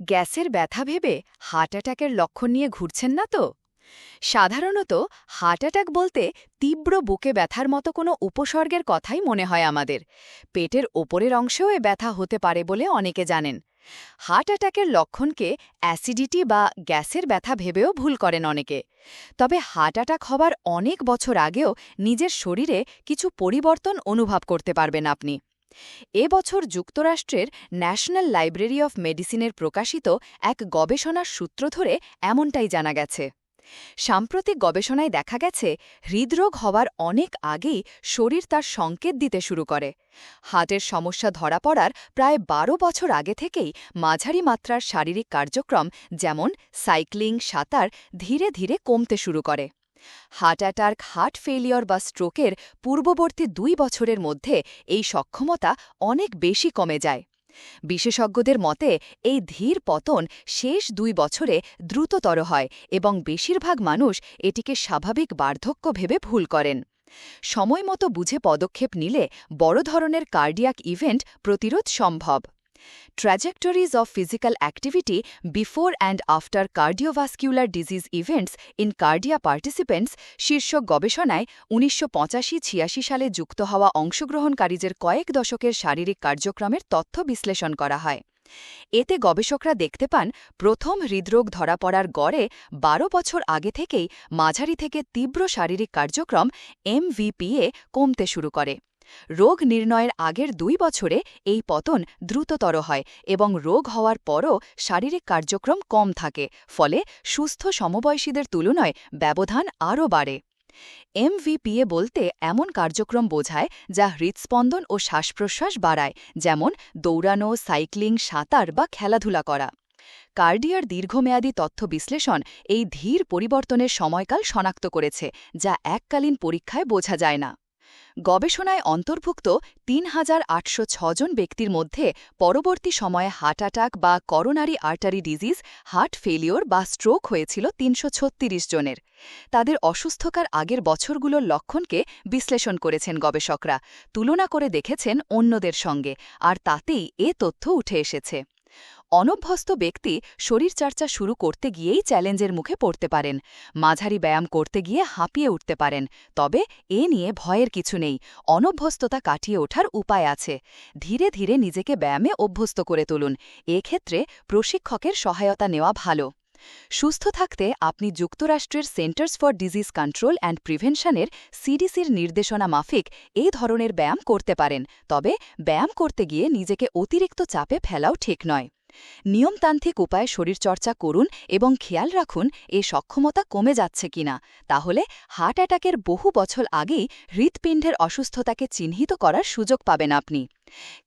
গ্যাসের ব্যথা ভেবে হার্ট অ্যাটাকের লক্ষণ নিয়ে ঘুরছেন না তো? সাধারণত হার্ট অ্যাটাক বলতে তীব্র বুকে ব্যথার মতো কোনো উপসর্গের কথাই মনে হয় আমাদের। পেটের ওপরের অংশেও এ ব্যথা হতে পারে বলে অনেকে জানেন। হার্ট অ্যাটাকের লক্ষণকে অ্যাসিডিটি বা গ্যাসের ব্যথা ভেবেও ভুল করেন অনেকে। তবে হার্ট অ্যাটাক হবার অনেক বছর আগেও নিজের শরীরে কিছু পরিবর্তন অনুভব করতে পারবেন আপনি। এ বছর যুক্তরাষ্ট্রের ন্যাশনাল লাইব্রেরি অফ মেডিসিনের প্রকাশিত এক গবেষণার সূত্র ধরে এমনটাই জানা গেছে। সাম্প্রতিক গবেষণায় দেখা গেছে, হৃদরোগ হওয়ার অনেক আগেই শরীর তার সংকেত দিতে শুরু করে। হার্টের সমস্যা ধরা পড়ার প্রায় ১২ বছর আগে থেকেই মাঝারি মাত্রার শারীরিক কার্যক্রম যেমন সাইক্লিং, সাঁতার ধীরে ধীরে কমতে শুরু করে। হার্ট অ্যাটাক, হার্ট ফেলিয়র বা স্ট্রোকের পূর্ববর্তী দুই বছরের মধ্যে এই সক্ষমতা অনেক বেশি কমে যায়। বিশেষজ্ঞদের মতে, এই ধীর পতন শেষ দুই বছরে দ্রুততর হয় এবং বেশিরভাগ মানুষ এটিকে স্বাভাবিক বার্ধক্য ভেবে ভুল করেন। সময় মতো বুঝে পদক্ষেপ নিলে বড় ধরনের কার্ডিয়াক ইভেন্ট প্রতিরোধ সম্ভব। Trajectories of Physical Activity Before and After Cardiovascular Disease Events in Cardia Participants শীর্ষক গবেষণায় উনিশশো ছিয়াশি সালে যুক্ত হওয়া অংশগ্রহণকারীদের কয়েক দশকের শারীরিক কার্যক্রমের তথ্য বিশ্লেষণ করা হয়। এতে গবেষকরা দেখতে পান, প্রথম হৃদরোগ ধরা পড়ার গড়ে ১২ বছর আগে থেকেই মাঝারি থেকে তীব্র শারীরিক কার্যক্রম এমভিপিএ কমতে শুরু করে। রোগ নির্ণয়ের আগের দুই বছরে এই পতন দ্রুততর হয় এবং রোগ হওয়ার পরও শারীরিক কার্যক্রম কম থাকে, ফলে সুস্থ সমবয়সীদের তুলনায় ব্যবধান আরও বাড়ে। এমভিপিএ বলতে এমন কার্যক্রম বোঝায় যা হৃৎস্পন্দন ও শ্বাসপ্রশ্বাস বাড়ায়, যেমন দৌড়ানো, সাইক্লিং, সাঁতার বা খেলাধুলা করা। কার্ডিয়ার দীর্ঘমেয়াদী তথ্য বিশ্লেষণ এই ধীর পরিবর্তনের সময়কাল শনাক্ত করেছে, যা এককালীন পরীক্ষায় বোঝা যায় না। গবেষণায় অন্তর্ভুক্ত তিন হাজার আটশো জন ব্যক্তির মধ্যে পরবর্তী সময়ে হার্ট অ্যাটাক বা coronary artery disease, heart failure বা স্ট্রোক হয়েছিল তিনশো জনের। তাদের অসুস্থকার আগের বছরগুলোর লক্ষণকে বিশ্লেষণ করেছেন গবেষকরা। তুলনা করে দেখেছেন অন্যদের সঙ্গে, আর তাতেই এ তথ্য উঠে এসেছে। অনভ্যস্ত ব্যক্তি শরীরচর্চা শুরু করতে গিয়েই চ্যালেঞ্জের মুখে পড়তে পারেন, মাঝারি ব্যায়াম করতে গিয়ে হাঁপিয়ে উঠতে পারেন, তবে এ নিয়ে ভয়ের কিছু নেই, অনভ্যস্ততা কাটিয়ে ওঠার উপায় আছে। ধীরে ধীরে নিজেকে ব্যায়ামে অভ্যস্ত করে তুলুন, এক্ষেত্রে প্রশিক্ষকের সহায়তা নেওয়া ভালো। সুস্থ থাকতে আপনি যুক্তরাষ্ট্রের centres for disease control and প্রিভেনশনের সিডিসির নির্দেশনা মাফিক এই ধরনের ব্যায়াম করতে পারেন। তবে ব্যায়াম করতে গিয়ে নিজেকে অতিরিক্ত চাপে ফেলাও ঠিক নয়। নিয়মতান্ত্রিক উপায়ে শরীরচর্চা করুন এবং খেয়াল রাখুন এ সক্ষমতা কমে যাচ্ছে কিনা। তাহলে হার্ট অ্যাটাকের বহু বছর আগেই হৃৎপিণ্ডের অসুস্থতাকে চিহ্নিত করার সুযোগ পাবেন আপনি।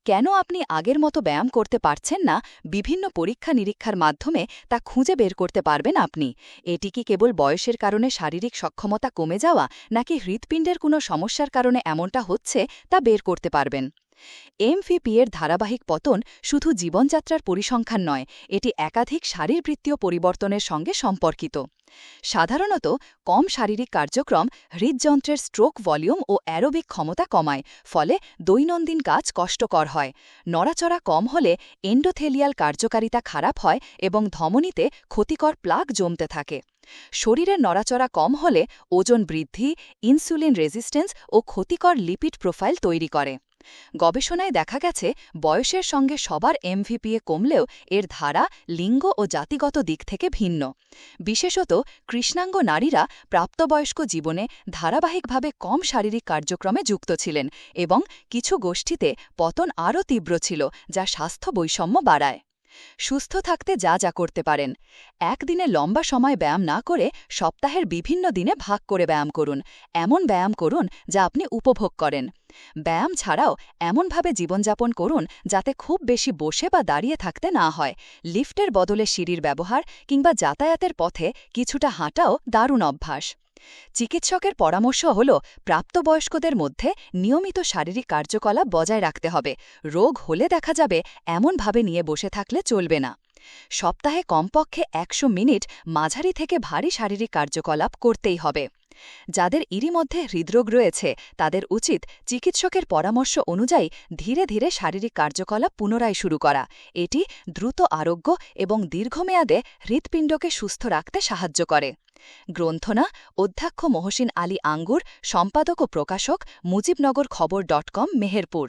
কেন আপনি আগের মতো ব্যায়াম করতে পারছেন না? বিভিন্ন পরীক্ষা নিরীক্ষার মাধ্যমে তা খুঁজে বের করতে পারবেন আপনি। এটি কি কেবল বয়সের কারণে শারীরিক সক্ষমতা কমে যাওয়া নাকি হৃৎপিণ্ডের কোনো সমস্যার কারণে এমনটা হচ্ছে তা বের করতে পারবেন। এমভিপিএর ধারাবাহিক পতন শুধু জীবনযাত্রার পরিসংখ্যান নয়, এটি একাধিক শারীরবৃত্তীয় পরিবর্তনের সঙ্গে সম্পর্কিত। সাধারণত কম শারীরিক কার্যক্রম হৃদযন্ত্রের স্ট্রোক ভলিউম ও অ্যারোবিক ক্ষমতা কমায়, ফলে দৈনন্দিন কাজ কষ্টকর হয়। নড়াচড়া কম হলে এন্ডোথেলিয়াল কার্যকারিতা খারাপ হয় এবং ধমনীতে ক্ষতিকর প্লাগ জমতে থাকে। শরীরের নড়াচড়া কম হলে ওজন বৃদ্ধি, ইনসুলিন রেজিস্ট্যান্স ও ক্ষতিকর লিপিড প্রোফাইল তৈরি করে। গবেষণায় দেখা গেছে, বয়সের সঙ্গে সবার এমভিপিএ কমলেও এর ধারা লিঙ্গ ও জাতিগত দিক থেকে ভিন্ন। বিশেষত কৃষ্ণাঙ্গ নারীরা প্রাপ্তবয়স্ক জীবনে ধারাবাহিকভাবে কম শারীরিক কার্যক্রমে যুক্ত ছিলেন এবং কিছু গোষ্ঠীতে পতন আরও তীব্র ছিল, যা স্বাস্থ্য বৈষম্য বাড়ায়। সুস্থ থাকতে যা যা করতে পারেন। একদিনে লম্বা সময় ব্যায়াম না করে সপ্তাহের বিভিন্ন দিনে ভাগ করে ব্যায়াম করুন। এমন ব্যায়াম করুন যা আপনি উপভোগ করেন। ব্যায়াম ছাড়াও এমনভাবে জীবনযাপন করুন যাতে খুব বেশি বসে বা দাঁড়িয়ে থাকতে না হয়। লিফটের বদলে সিঁড়ির ব্যবহার কিংবা যাতায়াতের পথে কিছুটা হাঁটাও দারুণ অভ্যাস। চিকিৎসকের পরামর্শ হল, প্রাপ্তবয়স্কদের মধ্যে নিয়মিত শারীরিক কার্যকলাপ বজায় রাখতে হবে। রোগ হলে দেখা যাবে, এমনভাবে নিয়ে বসে থাকলে চলবে না। সপ্তাহে কমপক্ষে একশো মিনিট মাঝারি থেকে ভারী শারীরিক কার্যকলাপ করতেই হবে। যাদের এরই মধ্যে হৃদরোগ রয়েছে, তাদের উচিত চিকিৎসকের পরামর্শ অনুযায়ী ধীরে ধীরে শারীরিক কার্যকলাপ পুনরায় শুরু করা। এটি দ্রুত আরোগ্য এবং দীর্ঘমেয়াদে হৃৎপিণ্ডকে সুস্থ রাখতে সাহায্য করে। গ্রন্থনা, অধ্যক্ষ মহসিন আলী আঙ্গুর, সম্পাদক ও প্রকাশক মুজিবনগর খবর ডট কম, মেহেরপুর।